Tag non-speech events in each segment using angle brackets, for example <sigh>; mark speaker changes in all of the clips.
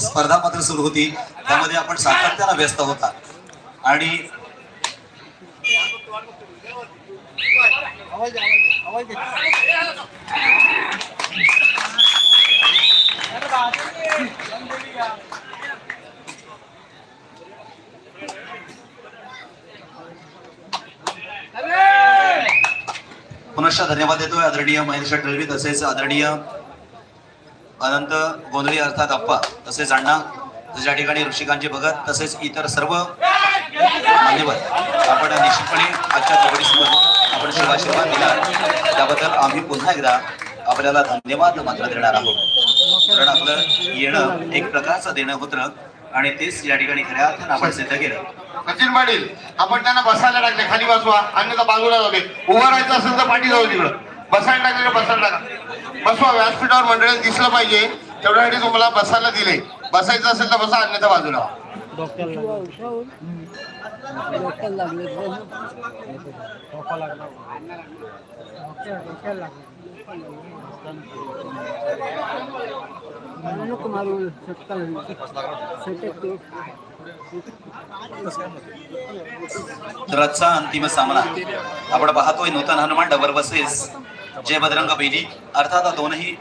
Speaker 1: स्पर्धा मात्र सुरू होती. त्यामध्ये आपण सातत्यानं व्यस्त होता. आणि पुनश्च धन्यवाद देतोय आदरणीय महेश दळवी तसेच आदरणीय अनंत गोंधळी अर्थात अप्पा तसेच अण्णा ज्या ठिकाणी ऋषिकांची भगत तसेच इतर सर्व मान्यवर. आपण निश्चितपणे आजच्या कबड्डी आपण शिवाशीर्वाद दिला. त्याबद्दल आम्ही पुन्हा एकदा आपल्याला धन्यवाद मात्र देणार आहोत. कारण आपलं येणं एक प्रकारचं देणं होतं आणि तेच या ठिकाणी खऱ्या अर्थानं आपण सिद्ध केलं.
Speaker 2: सचिन पाटील आपण त्यांना बसायला टाकले खाली बसवा. अन्यथा बाजूला जाऊ दे उभं राहायचं असेल तर पाठी जाऊ तिकडं. बसायला टाकले बसायला टाका बसवा व्यासपीठावर मंडळी दिसलं पाहिजे तेवढ्यासाठी तुम्हाला बसायला दिले. बसायचं असेल तर बसा अन्यथा बाजूला
Speaker 1: रथचा अंतिम सामना आपण पाहतोय नूतन हनुमान डबर बसेस. जय बजरंग बेली अर्थात दोनही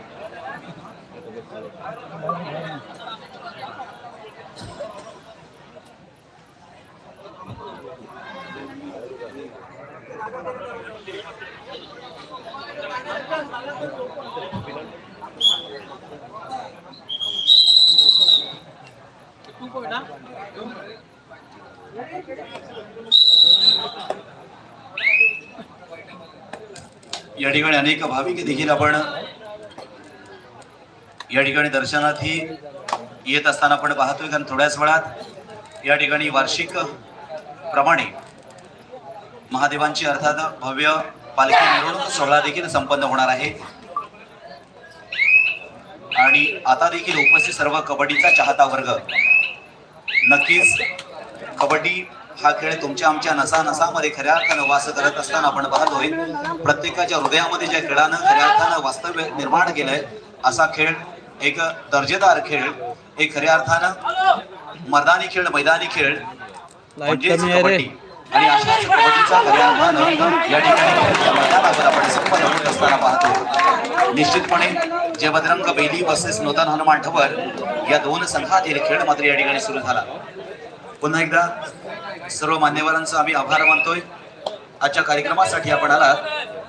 Speaker 1: या ठिकाणी अनेक भाविक देखील आपण या ठिकाणी दर्शनातही येत असताना आपण पाहतोय कारण थोड्याच वेळात या ठिकाणी वार्षिक प्रमाणे महादेवांची अर्थात भव्य पालखी मिरवणूक सोहळा देखील संपन्न होणार आहे. आणि आता देखील उपस्थित सर्व कबड्डीचा चाहता वर्ग नक्कीच कबड्डी हा खेळ तुमच्या आमच्या नसा नसामध्ये खऱ्या अर्थानं वास करत असताना आपण पाहतोय. प्रत्येकाच्या हृदयामध्ये ज्या खेळानं खऱ्या अर्थानं वास्तव्य निर्माण केलंय असा खेळ एक दर्जेदार खेळ एक खऱ्या अर्थानं मर्दानी खेळ मैदानी खेळ म्हणजेच कबड्डी. आणि अशाच कबड्डीचा खऱ्या अर्थानं या ठिकाणी या मैदानावर आपण संपन्न होत असताना पाहतो निश्चितपणे जे बजरंग बेली वर्सेस नूतन हनुमान ठवर या दोन संघातील खेळ मात्र या ठिकाणी सुरू झाला. पुन्हा एकदा सर्व मान्यवरांचा आम्ही आभार मानतोय. आजच्या कार्यक्रमासाठी आपण आलात.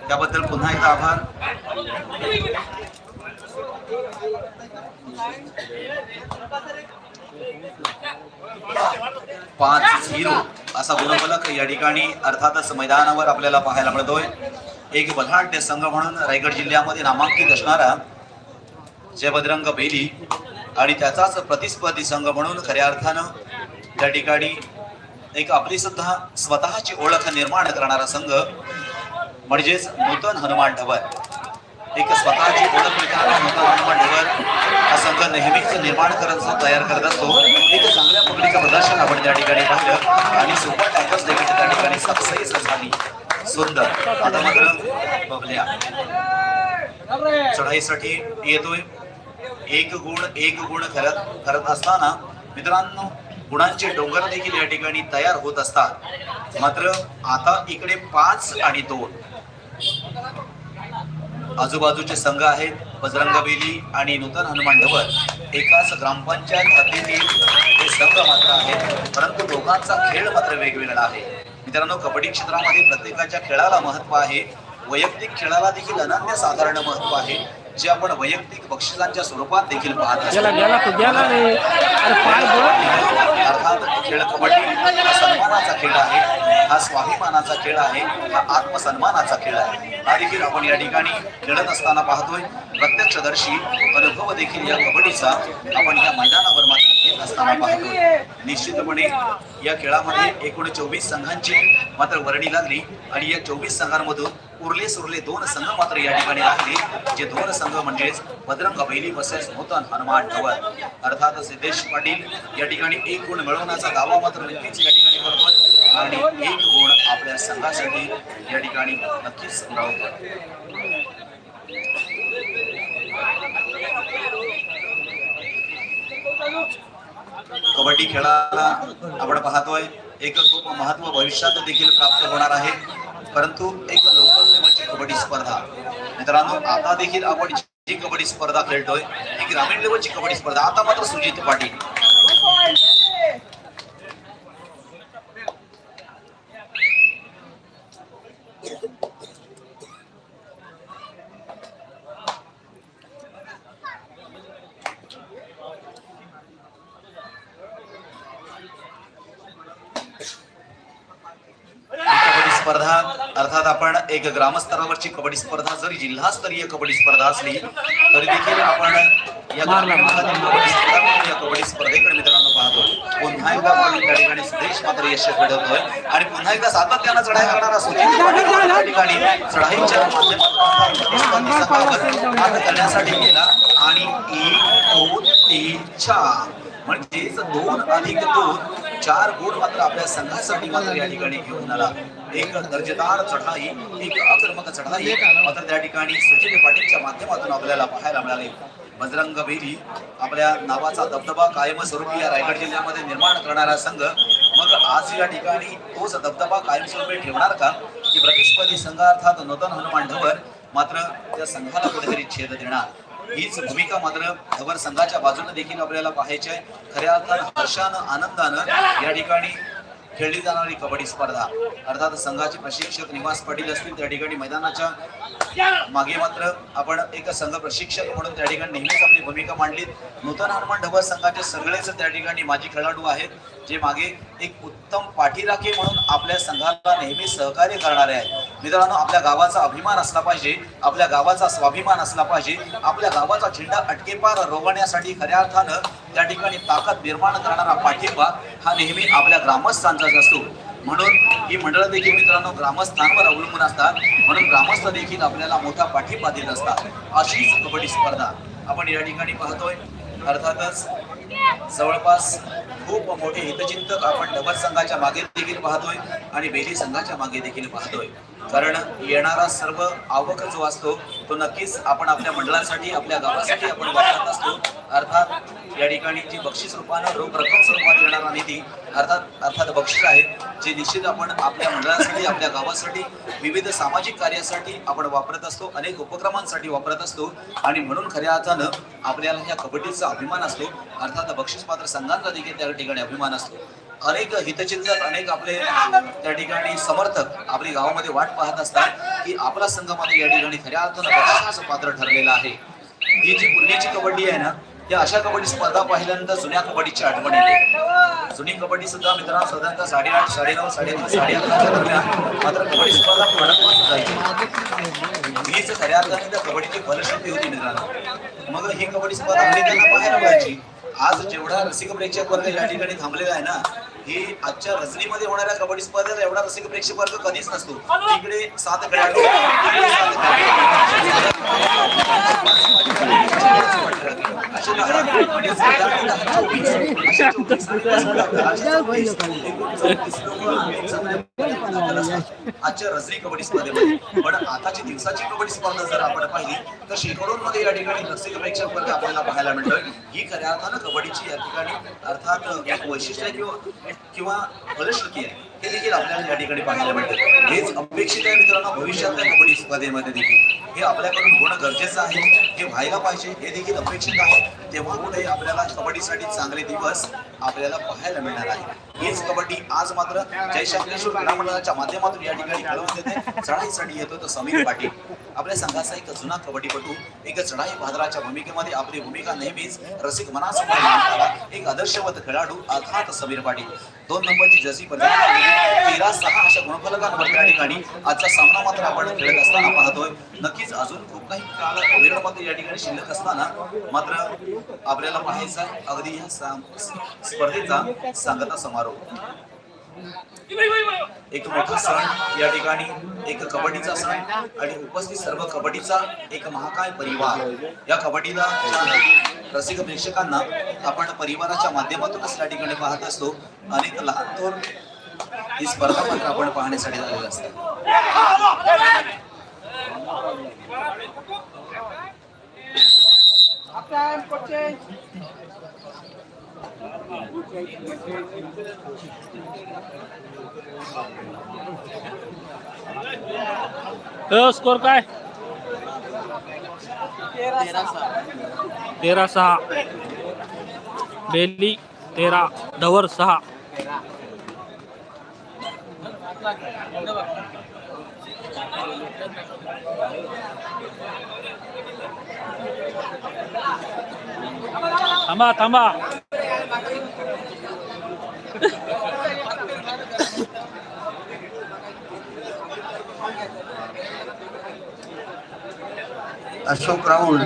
Speaker 1: त्याबद्दल पुन्हा एकदा आभार. पाच झिरो असा गुणफलक या ठिकाणी अर्थातच मैदानावर आपल्याला पाहायला मिळतोय. एक बलाढ्य संघ म्हणून रायगड जिल्ह्यामध्ये नामांकित असणारा जय बजरंग बेली आणि त्याचाच प्रतिस्पर्धी संघ म्हणून खऱ्या अर्थानं त्या ठिकाणी एक आपली सुद्धा स्वतःची ओळख निर्माण करणारा संघ म्हणजेच नूतन हनुमान ढवर एक स्वतःची ओळख मिळताना नूतन हनुमान ढवर हा संघ नेहमीच निर्माण करत तयार करत असतो. एक चांगल्या पकडीचं प्रदर्शन आपण त्या ठिकाणी पाहिलं आणि सुपर टॅकर्स देखील त्या ठिकाणी सक्सेस झाली. सुंदर. आता मात्र बबल्या चढाईसाठी येतोय. एक गुण एक गुण करत करत असताना मित्रांनो गुणांचे डोंगर देखील या ठिकाणी तयार होत असतात? मात्र आता इकडे पाच आणि दोन. आजूबाजूचे संघ आहेत बजरंग बेली आणि नूतन हनुमान ढवर एकाच ग्रामपंचायत हद्दीतील हे संघ मात्र आहेत परंतु दोघांचा खेळ मात्र वेगवेगळा आहे. मित्रांनो कबड्डी क्षेत्रामध्ये प्रत्येकाच्या खेळाला महत्त्व आहे. वैयक्तिक खेळाला देखील अनन्य साधारण महत्त्व आहे. जे आपण वैयक्तिक बक्षिसांच्या स्वरूपात देखील पाहत अर्थात खेळ कबड्डी हा सन्मानाचा खेळ आहे. हा स्वाभिमानाचा खेळ आहे. हा आत्मसन्मानाचा खेळ आहे. हा देखील आपण या ठिकाणी खेळत असताना पाहतोय. प्रत्यक्षदर्शी अनुभव देखील या कबड्डीचा आपण या मैदानावर मात्र असताना पाहतोय निश्चितपणे या खेळामध्ये एकूण चोवीस संघांची मात्र वर्णी लागली आणि या चोवीस संघांमधून उरले सुरले दोन संघ मात्र या ठिकाणी राहिले जे दोन संघ म्हणजेच भद्रंग बैली बसेस नूतन हनुमान ठवर अर्थात सिद्धेश पाटील या ठिकाणी एक गुण मिळवण्याचा दावा मात्र नक्कीच या ठिकाणी करतो आणि एक गुण आपल्या संघासाठी या ठिकाणी नक्कीच मिळवतो कबड्डी खेळाला आपण पाहतोय. एक खूप महत्त्व भविष्यात देखील प्राप्त होणार आहे. परंतु एक लोकल लेवलची कबड्डी स्पर्धा. मित्रांनो आता देखील आपण जी कबड्डी स्पर्धा खेळतोय ही ग्रामीण लेवलची कबड्डी स्पर्धा. आता मात्र सुजित पाटील ही कबड्डी स्पर्धा अर्थात आपण एक ग्रामस्तरावरची कबड्डी स्पर्धा जरी जिल्हास्तरीय कबड्डी स्पर्धा असली तरी देखील आपण या कबड्डी स्पर्धा म्हणून या कबड्डी स्पर्धेकडे मित्रांनो पाहतो पुन्हा एकदा त्या ठिकाणी सुदेश मात्र यश मिळवतोय आणि पुन्हा एकदा सातत्यानं चढाई करणारा या ठिकाणी चढाईच्या माध्यमातून करण्यासाठी गेला आणि एक दोन तीन चार. म्हणजेच दोन अधिक दोन चार गुण मात्र आपल्या संघासाठी मात्र या ठिकाणी घेऊन आला. एक दर्जेदार चढाई एक आक्रमक चढाई मात्र त्या ठिकाणी सुजित पाटीलच्या माध्यमातून आपल्याला पाहायला मिळाले. बजरंग बेली आपल्या नावाचा दबदबा कायमस्वरूपी या रायगड जिल्ह्यामध्ये निर्माण करणारा संघ. मग आज या ठिकाणी तोच दबदबा कायमस्वरूपी ठेवणार का? की प्रतिस्पर्धी संघ अर्थात नूतन हनुमान ढवर मात्र त्या संघाला कुठेतरी छेद देणार. हीच भूमिका मात्र धवर संघाच्या बाजूने देखील आपल्याला पाहायची आहे. खऱ्या अर्थानं हर्षानं आनंदानं या ठिकाणी खेळली जाणारी कबड्डी स्पर्धा. अर्थात संघाचे प्रशिक्षक निवास पाटील असतील त्या ठिकाणी मैदानाच्या मागे मात्र आपण एक संघ प्रशिक्षक म्हणून त्या ठिकाणी नेहमीच आपली भूमिका मांडली नूतन हनुमान ढबर संघाचे सगळेच त्या ठिकाणी माजी खेळाडू आहेत जे मागे एक उत्तम पाठीराखे म्हणून आपल्या संघाला नेहमी सहकार्य करणारे आहेत. मित्रांनो आपल्या गावाचा अभिमान असला पाहिजे आपल्या गावाचा स्वाभिमान असला पाहिजे आपल्या गावाचा झेंडा अटकेपार रोवण्यासाठी खऱ्या अर्थानं त्या ठिकाणी ताकद निर्माण करणारा पाठिंबा हा नेहमी आपल्या ग्रामस्थांचाच असतो. म्हणून ही मंडळं देखील मित्रांनो ग्रामस्थांवर अवलंबून असतात. म्हणून ग्रामस्थ देखील आपल्याला मोठा पाठिंबा देत असतात. अशीच कबड्डी स्पर्धा आपण या ठिकाणी पाहतोय. अर्थातच जवळपास खूप मोठे हितचिंतक आपण डबल संघाच्या मागे देखील पाहतोय आणि बेली संघाच्या मागे देखील पाहतोय. कारण येणारा सर्व आवक जो असतो तो नक्कीच आपण आपल्या मंडळासाठी आपल्या गावासाठी आपण वापरत असतो. अर्थात या ठिकाणी जी बक्षीस रूपानं रोख रक्कम स्वरूपात येणारा निधी अर्थात अर्थात बक्षीस आहे जे निश्चित आपण आपल्या मंडळासाठी आपल्या गावासाठी विविध सामाजिक कार्यासाठी आपण वापरत असतो अनेक उपक्रमांसाठी वापरत असतो. आणि म्हणून खऱ्या अर्थानं आपल्याला ह्या कबड्डीचा अभिमान असतो. अर्थात बक्षीस पात्र संघांचा देखील त्या ठिकाणी अभिमान असतो. अनेक हितचिंतक अनेक आपले त्या ठिकाणी समर्थक आपली गावामध्ये वाट पाहत असतात की आपला संघ मात्र या ठिकाणी खऱ्या अर्थानं बक्षिसाचं पात्र ठरलेला आहे. ही जी पूर्वीची कबड्डी आहे ना या अशा कबड्डी स्पर्धा पाहिल्यानंतर जुन्या कबड्डीची आठवण येते. जुनी कबड्डी सुद्धा मित्रांनो साधारणतः साडेआठ साडेनऊ साडेनऊ साडे अकराच्या दरम्यान मात्र कबड्डी स्पर्धा कडकवास जायची हीच खऱ्या अर्थाने त्या कबड्डीची फलश्रुती होती मित्रांनो. मग ही कबड्डी स्पर्धा अनेकांना पाहायला मिळायची आज जेवढा रसिक प्रेक्षक वर्ग या ठिकाणी थांबलेला आहे ना ही आजच्या रजनीमध्ये होणाऱ्या कबड्डी स्पर्धेला एवढा रसिक प्रेक्षक वर्ग कधीच नसतो. तिकडे सात खेळाडू सात खेळाडू. आजच्या रजनी कबड्डी स्पर्धेमध्ये पण आताची दिवसाची कबड्डी स्पर्धा जर आपण पाहिली तर शेकडोंमध्ये या ठिकाणी रसिक परीक्षा स्पर्धा आपल्याला पाहायला मिळतोय. ही खऱ्या अर्थानं कबड्डीची या ठिकाणी अर्थात एक वैशिष्ट्य आहे किंवा किंवा फलश्रुती आहे हे देखील आपल्याला या ठिकाणी पाहायला मिळतं हेच अपेक्षित आहे मित्रांनो भविष्यातल्या कबड्डी स्पर्धेमध्ये देखील. हे आपल्याकडून होणं गरजेचं आहे. हे व्हायला पाहिजे हे देखील अपेक्षित आहे. तेव्हा पुढे आपल्याला कबड्डीसाठी चांगले दिवस आपल्याला पाहायला मिळणार आहे हीच कबड्डी आज मात्र जयशंकरेश्वर क्रीडा मंडळाच्या माध्यमातून या ठिकाणी खेळवून देते चढाईसाठी येतो तो समीर पाटील. आपल्या संघाचा एक जुना कबड्डीपटू एक चढाई भादराच्या भूमिकेमध्ये आपली भूमिका नेहमीच रसिक मनासमोर मांडणारा एक आदर्शवत खेळाडू अर्थात समीर पाटील. दोन नंबरची जसी तेरा सहा अशा गुणफलकांवर त्या ठिकाणी आजचा सामना मात्र आपण खेळत असताना पाहतोय. नक्कीच अजून खूप काही काळ वेळ या ठिकाणी शिल्लक असताना मात्र आपल्याला पाहायचा अगदी या स्पर्धेचा सांगता समारोह एक मोठा सण या ठिकाणी एक कबड्डीचा सण आणि उपस्थित सर्व कबड्डीचा एक महाकाय परिवार. या कबड्डीला रसिक प्रेक्षकांना आपण परिवाराच्या माध्यमातूनच या ठिकाणी पाहत असतो. अनेक लहान थोर ही स्पर्धा मात्र आपण पाहण्यासाठी झालेली असते.
Speaker 3: स्कोर काय? तेरा सहा. बेली तेरा. धवर सहा. थांबा थांबा.
Speaker 2: अशोक राहुल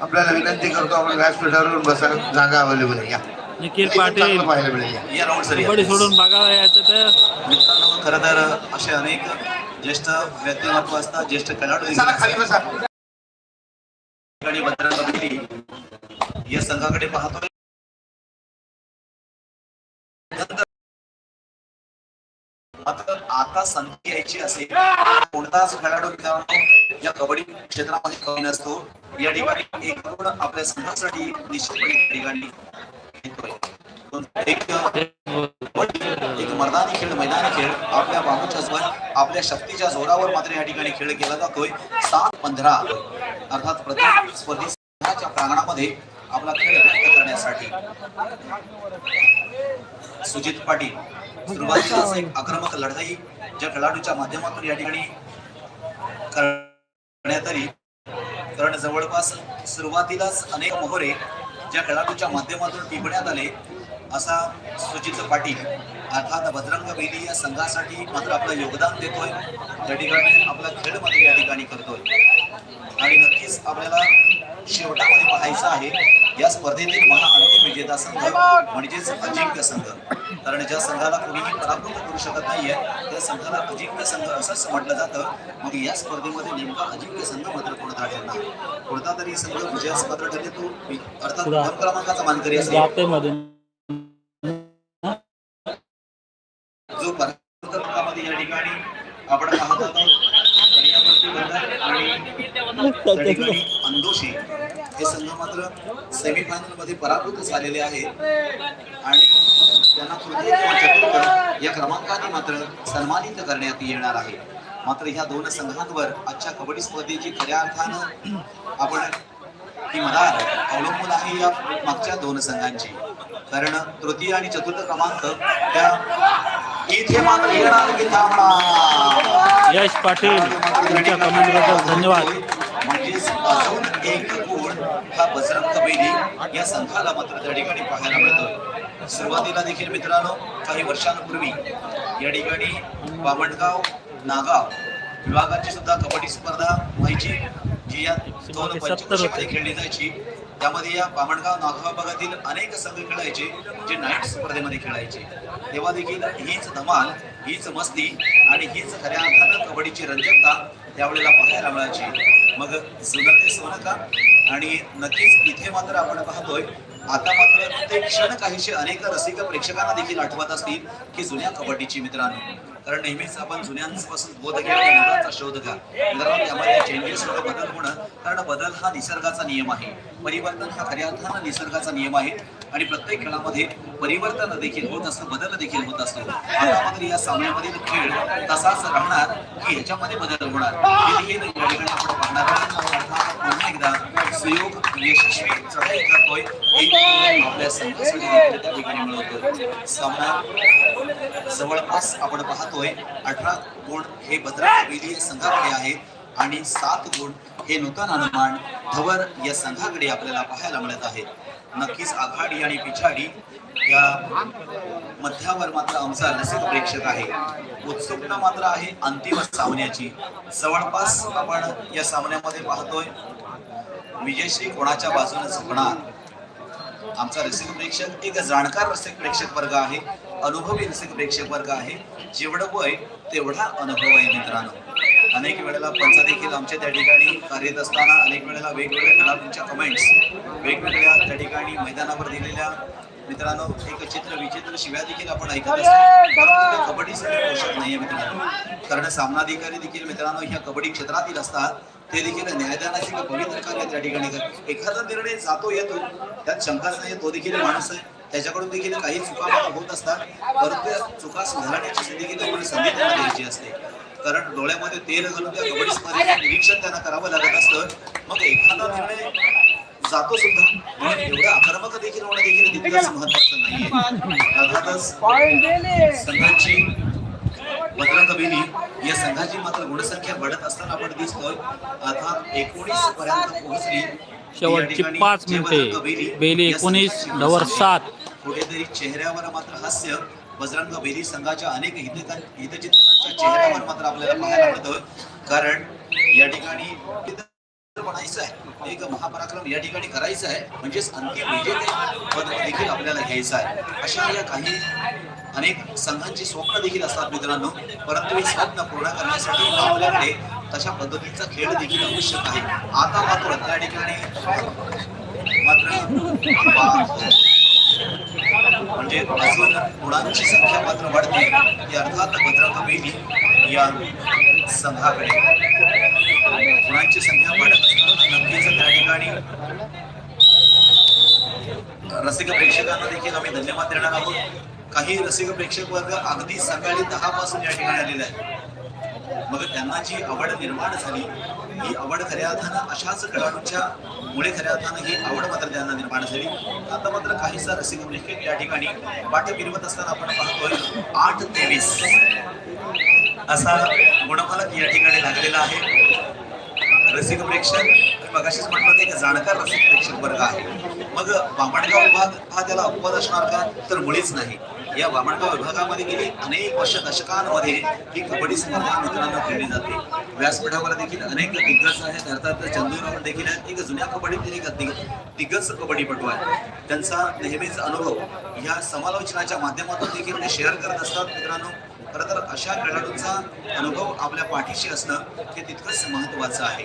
Speaker 2: आपल्याला विनंती करतो आपण व्यासपीठावर बसा जागा अवेलेबल आहे या.
Speaker 3: निखिल पाटील
Speaker 2: चांगलं पाहायला मिळेल या.
Speaker 1: या राऊंड सर
Speaker 3: कबड्डी सोडून बघायला यायचं तर.
Speaker 1: मित्रांनो खरं तर असे अनेक ज्येष्ठ व्यक्तिमत्व असतात ज्येष्ठ खेळाडू ठिकाणी या संघाकडे पाहतोय. मात्र आता संधी यायची असेल कोणताच खेळाडू मित्रांनो या कबड्डी क्षेत्रामध्ये कमी नसतो. या ठिकाणी एक गुण आपल्या संघासाठी निश्चितपणे ठिकाणी एक मर्दानी खेळ मैदानी खेळ. आपल्या बाबूच्या जोर आपल्या शक्तीच्या जोरावर मात्र या ठिकाणी खेळ केला जातोय. सात पंधरा अर्थात प्रत्येक स्पर्धी संघाच्या प्रांगणामध्ये आपला खेळ व्यक्त करण्यासाठी. सुजित पाटील. सुरुवातीला एक आक्रमक लढाई ज्या खेळाडूच्या माध्यमातून या ठिकाणी करण्यात आली कारण जवळपास सुरुवातीलाच अनेक मोहरे ज्या खेळाडूच्या माध्यमातून टिपण्यात आले असा सुजित पाटील अर्थात भद्रंग बेली या संघासाठी मात्र आपलं योगदान देतोय. त्या ठिकाणी आपला खेळ मात्र या ठिकाणी करतोय. आणि नक्कीच आपल्याला या स्पर्धेतील महाअंतिम विजेता संघ म्हणजेच अजिंक्य संघ. कारण ज्या संघाला कोणीही पराभूत करू शकत नाहीये त्या संघाला अजिंक्य संघ असंच म्हटलं जातं. मग या स्पर्धेमध्ये नेमका अजिंक्य संघ मात्र कोणता ठरणार कोणता तरी संघ विजयास पात्र ठरले तो? अर्थात प्रथम क्रमांकाचा मानकरी असेल. जो क्रमांकामध्ये या ठिकाणी आपण पाहत आहोत आणि <laughs> त्या ठिकाणी अंदोशी हे संघ मात्र सेमीफायनल मध्ये पराभूत झालेले आहेत. आणि त्यांना तृतीय चतुर्थ या क्रमांकाने मात्र सन्मानित करण्यात येणार आहे. मात्र ह्या दोन संघांवर आजच्या कबड्डी स्पर्धेची खऱ्या अर्थानं आपण ती मदार अवलंबून आहे या मागच्या दोन संघांची. कारण तृतीय आणि चतुर्थ क्रमांक त्या इथे मात्र येणार की थांबणार
Speaker 3: यश पाटील तुमच्या कमेंटबद्दल धन्यवाद.
Speaker 1: अजून एक गुण हा बजरंग बेली या संघाला मात्र त्या ठिकाणी पाहायला मिळतोय. सुरुवातीला देखील मित्रांनो काही वर्षांपूर्वी या ठिकाणी बामणगाव नागाव विभागाची सुद्धा कबड्डी स्पर्धा व्हायची जी या दोन पंचवर्षीमध्ये खेळली जायची. त्यामध्ये या बामणगाव नागाव भागातील अनेक संघ खेळायचे जे नाईट स्पर्धेमध्ये खेळायचे. तेव्हा देखील हीच धमाल हीच मस्ती आणि हीच खऱ्या अर्थानं कबड्डीची रंजकता त्यावेळेला पाहायला मिळायची. मग जुनं ते सोनं का? आणि नक्कीच इथे मात्र आपण पाहतोय आता मात्र ते क्षण काहीसे अनेक रसिक प्रेक्षकांना देखील आठवत असतील की जुन्या कबड्डीची मित्रांनो. कारण नेहमीच आपण जुन्यांपासून बोध घ्या नव्याचा शोध घ्या. मित्रांनो त्यामध्ये चेंजेस होणं बदल होणं कारण बदल हा निसर्गाचा नियम आहे. परिवर्तन हा खऱ्या अर्थानं निसर्गाचा नियम आहे. आणि प्रत्येक खेळामध्ये परिवर्तन देखील होत असतं बदल देखील होत असतो. आता मात्र या सामन्यामधील खेळ तसाच राहणार की ह्याच्यामध्ये बदल होणार. हे देखील पुन्हा एकदा सुयोग यशस्वी. चढाई करतोय एक आपल्या संघासाठी त्या ठिकाणी मिळवतोय. सामना जवळपास आपण पाहतोय. अठरा गुण हे भद्रा बेली संघाकडे आहे आणि सात गुण हे नूतन अनुमान धवर या संघाकडे आपल्याला पाहायला मिळत आहे. नक्कीच आघाडी आणि पिछाडी या मध्यावर मात्र आमचा रसिक प्रेक्षक आहे. उत्सुकता मात्र आहे अंतिम सामन्याची. जवळपास आपण या सामन्यामध्ये पाहतोय. विजयश्री कोणाच्या बाजूने झुकणार आमचा रसिक प्रेक्षक एक जाणकार रसिक प्रेक्षक वर्ग आहे. अनुभवी रसिक प्रेक्षक वर्ग आहे. जेवढं वय तेवढा अनुभव आहे मित्रांनो. अनेक वेळेला पंच देखील आमच्या त्या ठिकाणी कार्यरत असताना अनेक वेळेला वेगवेगळ्या खेळाडूंच्या कमेंट्स वेगवेगळ्या त्या ठिकाणी मैदानावर दिलेल्या मित्रांनो एक चित्र विचित्र शिव्या देखील आपण ऐकत असतो कबड्डीसाठी पोषक नाहीये मित्रांनो. कारण सामनाधिकारी देखील मित्रांनो ह्या कबड्डी क्षेत्रातील असतात. ते देखील न्यायदानाचे पवित्र कार्य त्या ठिकाणी करतात. एखादा निर्णय जातो येतो त्यात शंकाच नाही तो देखील माणूस आहे. त्याच्याकडून देखील काही चुका होत असतात. परंतु चुका सुधारण्याची संधी देखील आपण संधी त्यांना द्यायची असते. कारण डोळ्यामध्ये तेल घालून त्या कबड्डी स्पर्धेचं निरीक्षण त्यांना करावं लागत असतं. मग एखादा निर्णय जातो सुद्धा. म्हणून एवढं आक्रमक देखील होणं देखील तितकंच महत्वाचं नाहीये. अर्थातच संघाची बजरंग बेली या संघाची मात्र गुणसंख्या वाढत असताना आपण दिसतोय. आता एकोणीस पर्यंत पोहोचली.
Speaker 3: शेवटची पाच मिनिटे.
Speaker 1: बेली
Speaker 3: एकोणीस, डवर सात.
Speaker 1: कुठेतरी चेहऱ्यावर मात्र हास्य बजरंग बेली संघाच्या अनेक हितका- हितचिंतकांच्या चेहऱ्यावर मात्र आपल्याला पाहायला मिळतं कारण या ठिकाणी बनायचं आहे. एक महापराक्रम या ठिकाणी करायचं आहे. म्हणजेच अंतिम विजेते पद देखील आपल्याला घ्यायचं आहे. अशा या काही अनेक संघांची स्वप्न देखील असतात मित्रांनो. परंतु हे स्वप्न पूर्ण करण्यासाठी आपल्याकडे तशा पद्धतीचा खेळ देखील आवश्यक आहे. आता मात्र त्या ठिकाणी मात्र म्हणजे अजून गुणांची संख्या मात्र वाढते. अर्थात भद्रता बेली या संघाकडे. गुणांची संख्या वाढत असताना नक्कीच त्या ठिकाणी रसिक प्रेक्षकांना देखील आम्ही धन्यवाद देणार आहोत. काही रसिक प्रेक्षक वर्ग अगदी सकाळी दहा पासून या ठिकाणी आलेले आहेत. मग त्यांना जी आवड निर्माण झाली ही आवड खऱ्या अर्थानं अशाच खेळाडूंच्या मुळे खऱ्या अर्थानं ही आवड मात्र त्यांना निर्माण झाली. आता मात्र काहीसा रसिक प्रेक्षक या ठिकाणी वाट फिरवत असताना आपण पाहतोय आठ तेवीस असा गुणफलक या ठिकाणी लागलेला आहे. रसिक प्रेक्षक. मी मगाशीच म्हटलं ते एक जाणकार रसिक प्रेक्षक वर्ग आहे. मग बामणगाव विभाग हा त्याला अपवाद असणार का? तर मुळीच नाही. या बामणगाव विभागामध्ये गेली अनेक वर्ष दशकांमध्ये ही कबड्डी स्पर्धा मित्रांनो खेळली जाते. व्यासपीठावर देखील अनेक दिग्गज आहेत. अर्थात चंदूरावर देखील एक जुन्या कबड्डीतील एक दिग्गज कबड्डीपटू आहे त्यांचा नेहमीच अनुभव या समालोचनाच्या माध्यमातून देखील ते शेअर करत असतात मित्रांनो. खरं तर अशा खेळाडूंचा अनुभव आपल्या पाठीशी असणं हे तितकंच महत्वाचं आहे.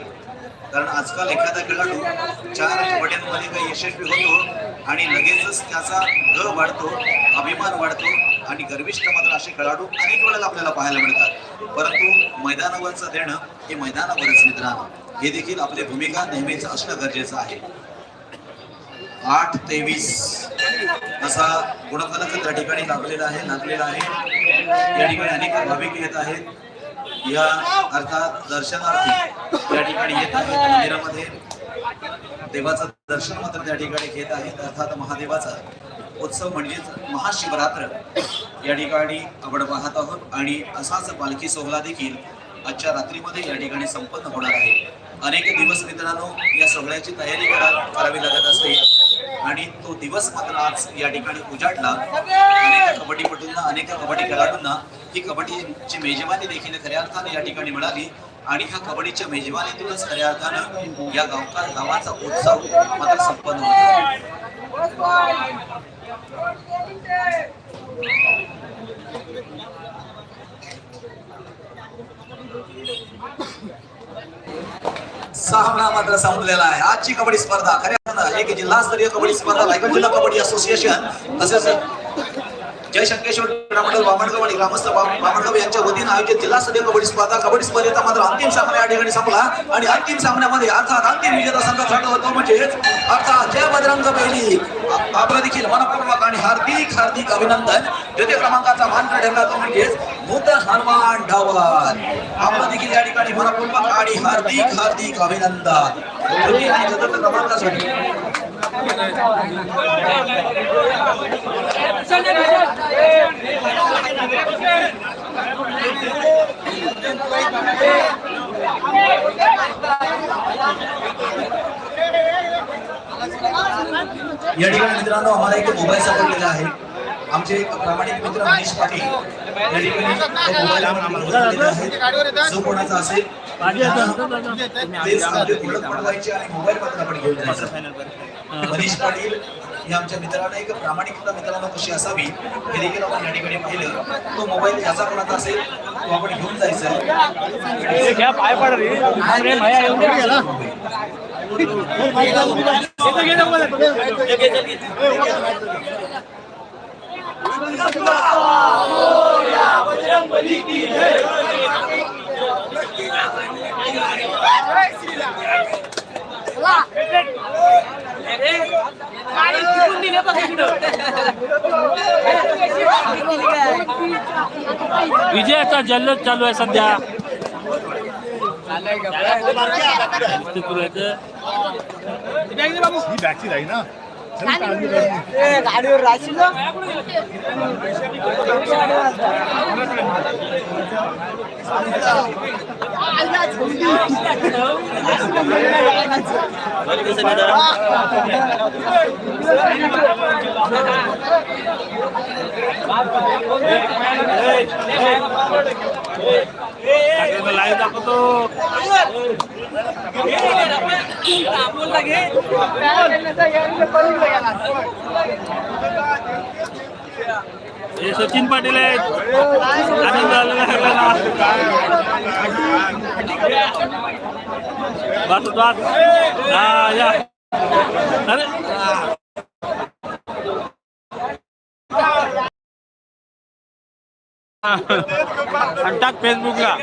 Speaker 1: कारण आजकाल एखादा खेळाडू चार आठवड्यांमध्ये काही यशस्वी होतो आणि लगेचच त्याचा ग वाढतो अभिमान वाढतो आणि गर्विष्ठ असे खेळाडू अनेक वेळेला आपल्याला पाहायला मिळतात. परंतु मैदानावरचं देणं हे मैदानावरच मित्रांनो हे देखील आपली भूमिका नेहमीच असणं गरजेचं आहे. आठ तेवीस असा गुणफलक त्या ठिकाणी लागलेला आहे लागलेला आहे. या ठिकाणी अनेक भाविक येत आहेत. या अर्थात दर्शनार्थी या ठिकाणी येत आहेत. मंदिरामध्ये देवाचं दर्शन मात्र त्या ठिकाणी घेत आहेत. अर्थात महादेवाचा उत्सव म्हणजेच महाशिवरात्र या ठिकाणी आपण पाहत आहोत. आणि असाच पालखी सोहळा देखील आजच्या रात्रीमध्ये या ठिकाणी संपन्न होणार आहे. अनेक दिवस मित्रांनो या सोहळ्याची तयारी करा करावी लागत असते. आणि तो दिवस मात्र आज या ठिकाणी उजाडला. अनेक कबड्डीपटूंना अनेक कबड्डी खेळाडूंना ही कबड्डीची मेजवानी देखील खऱ्या अर्थानं या ठिकाणी मिळाली. आणि ह्या कबड्डीच्या मेजवानीतूनच खऱ्या अर्थानं या गावका गावाचा उत्सव मात्र संपन्न होता सामना मात्र संपलेला आहे. आजची कबड्डी स्पर्धा खऱ्या एक जिल्हास्तरीय कबड्डी स्पर्धा रायगड जिल्हा कबड्डी असोसिएशन. तसेच जयशंकेश्वर क्रीडामंडळ बामणगाव आणि ग्रामस्थ बा- बामणगाव यांच्या वतीनं आयोजित जिल्हास्तरीय कबड्डी स्पर्धा कबड्डी स्पर्धेचा मात्र अंतिम सामना या ठिकाणी संपला. आणि अंतिम सामन्यामध्ये अर्थात अंतिम विजेता संघ ठरला होतो म्हणजे अर्थात जय बजरंग बेली. आ- आपलं देखील मनपूर्वक आणि हार्दिक हार्दिक अभिनंदन. द्वितीय क्रमांकाचा मान ठरला तो म्हणजेच नूतन हनुमान डावर आपलं देखील या ठिकाणी मनपूर्वक आणि हार्दिक हार्दिक अभिनंदन. तृतीय आणि चतुर्थ क्रमांकासाठी. या ठिकाणी मित्रांनो आम्हाला एक मोबाईल सापडलेला आहे. आमचे प्रामाणिक मित्र मनीष पाटील या ठिकाणी जो कोणाचा असेल मोबाईल मात्र आपण घेऊन जायचं. मनीष पाटील हे आमच्या मित्रांना एक प्रामाणिकता मित्रांनो कशी असावी हे देखील आपण या ठिकाणी पाहिलं. तो मोबाईल ज्याचा कोणाचा असेल तो आपण घेऊन जायचा
Speaker 3: विजयाचा जल्लोष चालू आहे सध्या. मस्त सुरू आहे ते.
Speaker 4: गाडीवर राशील
Speaker 3: सगळ्यांना लाईव्ह दाखवतो. हे सचिन पाटील आहेत. आनंद झालेला सगळ्यांना बस बस. हा या. अरे. आणि टाक फेसबुकला.